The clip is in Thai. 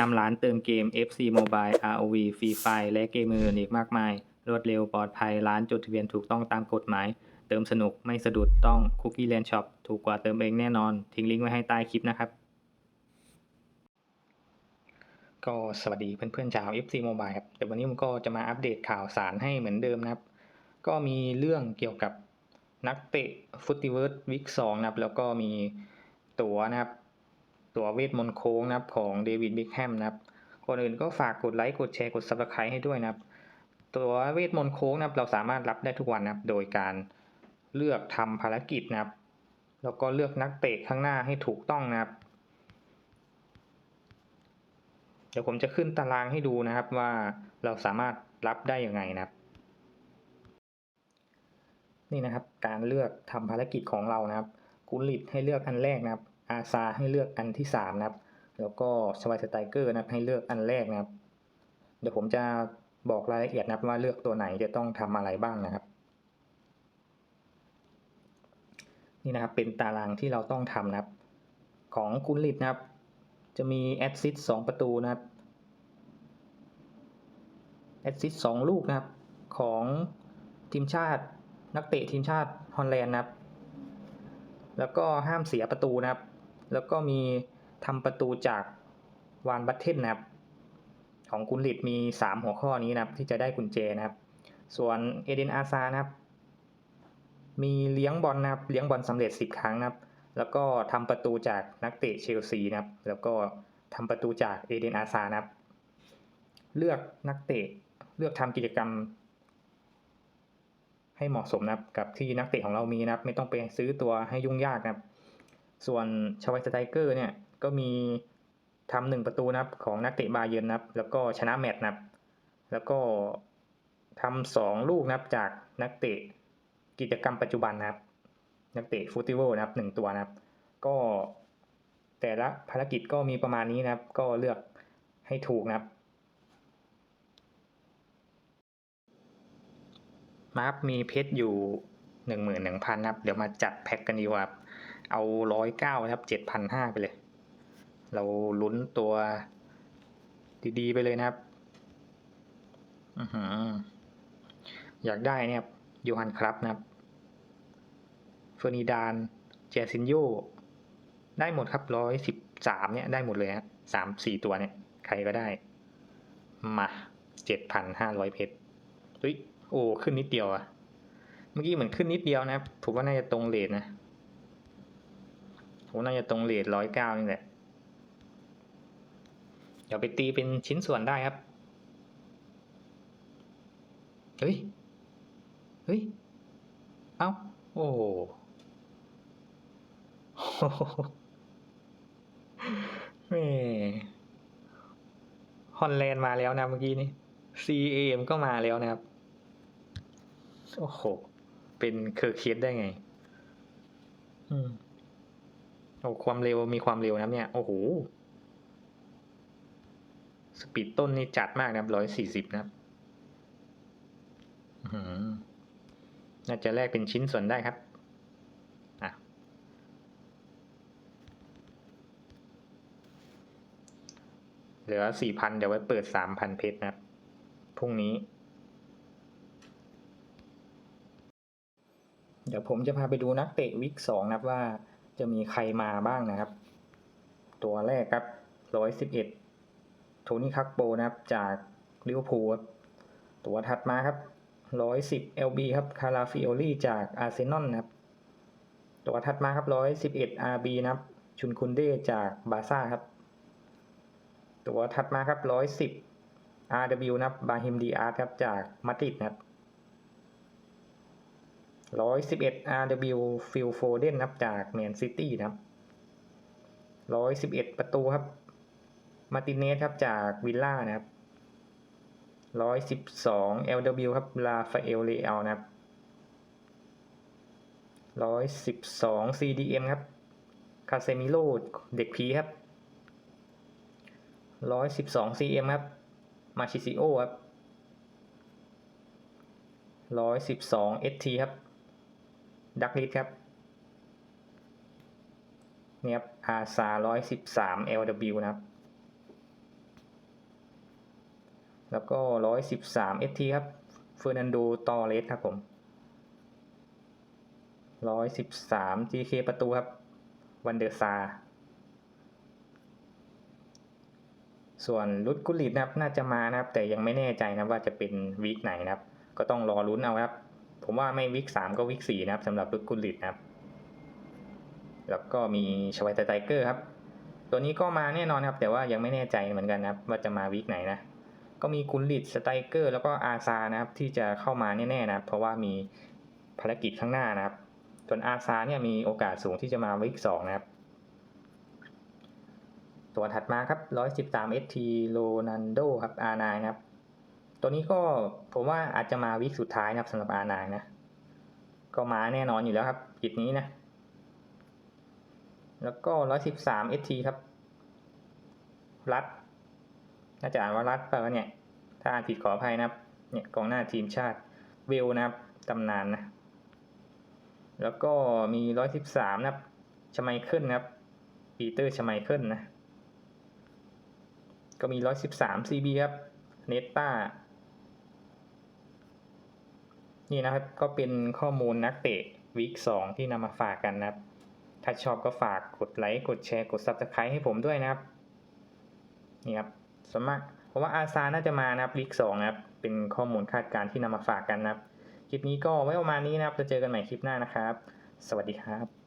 นำร้านเติมเกม FC Mobile ROV Free Fire และเกมอื่นอีกมากมาย รวดเร็วปลอดภัยร้านจดทะเบียนถูกต้องตามกฎหมาย เติมสนุกไม่สะดุดต้อง Cookie Land Shop ถูกกว่าเติมเองแน่นอน ทิ้งลิงก์ไว้ให้ใต้คลิปนะครับ ก็สวัสดีเพื่อนๆชาว FC Mobile ครับแต่วันนี้ผมก็จะมาอัปเดตข่าวสารให้เหมือนเดิมนะครับ ก็มีเรื่องเกี่ยวกับนักเตะฟุตติเวิร์ดวิกสองนะครับแล้วก็มีตั๋วนะครับ ตัวเวทมนต์โค้งนะครับของเดวิดบิกแฮมนะครับก่อนอื่นก็ฝากกดไลค์กดแชร์กด subscribe ให้ด้วยนะครับ ตัวเวทมนต์โค้งนะครับเราสามารถรับได้ทุกวันนะครับ โดยการเลือกทำภารกิจนะครับ แล้วก็เลือกนักเตะข้างหน้าให้ถูกต้องนะครับ เดี๋ยวผมจะขึ้นตารางให้ดูนะครับว่าเราสามารถรับได้ยังไงนะครับ นี่นะครับการเลือกทำภารกิจของเรานะครับกุลิตให้เลือกอันแรกนะครับ อาซาให้เลือกอันที่สามนะครับ แล้วก็สวายสไตเกอร์นะครับให้เลือกอันแรกนะครับ เดี๋ยวผมจะบอกรายละเอียดนะครับว่าเลือกตัวไหนจะต้องทำอะไรบ้างนะครับ นี่นะครับเป็นตารางที่เราต้องทำนะครับ ของกุลิตนะครับ จะมีแอดซิสสองประตูนะครับแอดซิสสองลูกนะครับของทีมชาตินักเตะทีมชาติฮอลแลนด์นะครับ แล้วก็ห้ามเสียประตูนะครับ แล้วก็มีทำประตูจากวานบัตเทนนะครับ ของกุนลิตมี 3 หัวข้อนี้นะครับ ที่จะได้กุญแจนะครับ ส่วนเอเดนอาซานะครับ มีเลี้ยงบอลนะครับ เลี้ยงบอลสำเร็จ 10 ครั้งนะครับ แล้วก็ทำประตูจากนักเตะเชลซีนะครับ แล้วก็ทำประตูจากเอเดนอาซานะครับ เลือกนักเตะเลือกทำกิจกรรมให้เหมาะสมนะครับกับที่นักเตะของเรามีนะครับ ไม่ต้องไปซื้อตัวให้ยุ่งยากนะครับ ส่วนชาวไวสไตเกอร์เนี่ยก็มีทำหนึ่งประตูนะครับของนักเตะบาเยิร์นนะครับแล้วก็ชนะแมตช์นะครับแล้วก็ทำสองลูกนะครับจากนักเตะกิจกรรมปัจจุบันนะครับ นักเตะฟุตติเวลนะครับหนึ่งตัวนะครับ ก็แต่ละภารกิจก็มีประมาณนี้นะครับ ก็เลือกให้ถูกนะครับ มาร์มีเพชรอยู่หนึ่งหมื่นหนึ่งพันนะครับ เดี๋ยวมาจัดแพ็กกันดีกว่าครับ เอาร้อยเก้าครับเจ็ดพันห้าไปเลย เราลุ้นตัวดีๆไปเลยนะครับอืออยากได้เนี่ยโยฮันครับนะครับเฟอร์นิดานเจซินโยได้หมดครับร้อยสิบสามเนี่ยได้หมดเลยฮะสามสี่ตัวเนี่ย ใครก็ได้ มาเจ็ดพันห้าร้อยเพชรเฮ้ยโอ้ ขึ้นนิดเดียวอะเมื่อกี้เหมือนขึ้นนิดเดียวนะครับผมว่าน่าจะตรงเลทนะ ผมน่าจะตรงเลทร้อยเก้านี่แหละ เดี๋ยวไปตีเป็นชิ้นส่วนได้ครับ เฮ้ย เฮ้ย เอ้า โอ้โหแม่ฮอลแลนด์มาแล้วนะเมื่อกี้นี้ CAM ก็มาแล้วนะครับ โอ้โห เป็นเคอร์เคสได้ไง อืม โอ้ความเร็วมีความเร็วนะครับเนี่ยโอ้โหสปีดต้นนี่จัดมากนะครับร้อยสี่สิบนะครับน่าจะแลกเป็นชิ้นส่วนได้ครับเหลือสี่พันเดี๋ยวไว้เปิดสามพันเพชรนะครับพรุ่งนี้ เดี๋ยวผมจะพาไปดูนักเตะวิกสองนะครับว่า จะมีใครมาบ้างนะครับ ตัวแรกครับร้อยสิบเอ็ดโทนี่คักโปนะครับ จากลิเวอร์พูลตัวถัดมาครับร้อยสิบเอลบีครับ คาราฟิโอลี่จากอาร์เซนอลนะครับ ตัวถัดมาครับร้อยสิบเอ็ดอาร์บีนะครับ ชุนคุนเดจากบาซ่าครับ ตัวถัดมาครับร้อยสิบ RW นะครับ บาฮิมดีอาร์ครับ จากมาดริดนะครับ ร้อยสิบเอ็ด RW ฟิลโฟเดนนะครับจากแมนซิตี้นะครับร้อยสิบเอ็ดประตูครับมาติเนสครับจากวิลล่านะครับร้อยสิบสอง LW ครับลาฟาเอลเลอลนะครับร้อยสิบสอง CDM ครับคาเซมิโลเด็กผีครับร้อยสิบสอง CM ครับมาชิซิโอครับร้อยสิบสอง ST ครับ ดักลิสครับเนี่ยครับอาซาร้อยสิบสาม LW นะครับ แล้วก็ร้อยสิบสามเอทีครับเฟอร์นันโดตอเรสครับผมร้อยสิบสาม GK ประตูครับ วันเดอร์ซา ส่วนรุดกุลิตนะครับ น่าจะมานะครับ แต่ยังไม่แน่ใจนะว่าจะเป็นวีคไหนนะครับ ก็ต้องรอลุ้นเอาครับ ผมว่าไม่วีคสามก็วีคสี่นะครับสำหรับรุกุลิตนะครับ แล้วก็มีชวายไตเกอร์ครับ ตัวนี้ก็มาแน่นอนครับ แต่ว่ายังไม่แน่ใจเหมือนกันนะครับ ว่าจะมาวีคไหนนะ ก็มีกุลิตสไตเกอร์ แล้วก็อาซานะครับ ที่จะเข้ามาแน่ๆนะครับ เพราะว่ามีภารกิจข้างหน้านะครับส่วนอาซาเนี่ยมีโอกาสสูงที่จะมาวีคสองนะครับ ตัวถัดมาครับ113 ST โรนันโดครับ R9 นะครับ ตัวนี้ก็ผมว่าอาจจะมาวิกสุดท้ายนะครับสำหรับ R9 นายนะ ก็มาแน่นอนอยู่แล้วครับกิจนี้นะ แล้วก็113 ST ครับ รัดน่าจะอ่านว่ารัดเปล่าวะเนี่ย ถ้าอ่านผิดขออภัยนะครับเนี่ยกองหน้าทีมชาติเวลนะครับตำนานนะ แล้วก็มี113นะครับชไมเคิลนะครับปีเตอร์ชไมเคิลนะ ก็มี113 CB ครับเนต้า นี่นะครับก็เป็นข้อมูลนักเตะวีค2ที่นำมาฝากกันนะครับ ถ้าชอบก็ฝากกดไลค์ กดแชร์ กด s u b สไครต์ให้ผมด้วยนะครับ นี่ครับสวนมากผมว่าอาซาน่าจะมานะครับวีค2นะครับ เป็นข้อมูลคาดการณ์ที่นำมาฝากกันนะครับ คลิปนี้ก็ไว้ประมาณนี้นะครับจะเจอกันใหม่คลิปหน้านะครับ สวัสดีครับ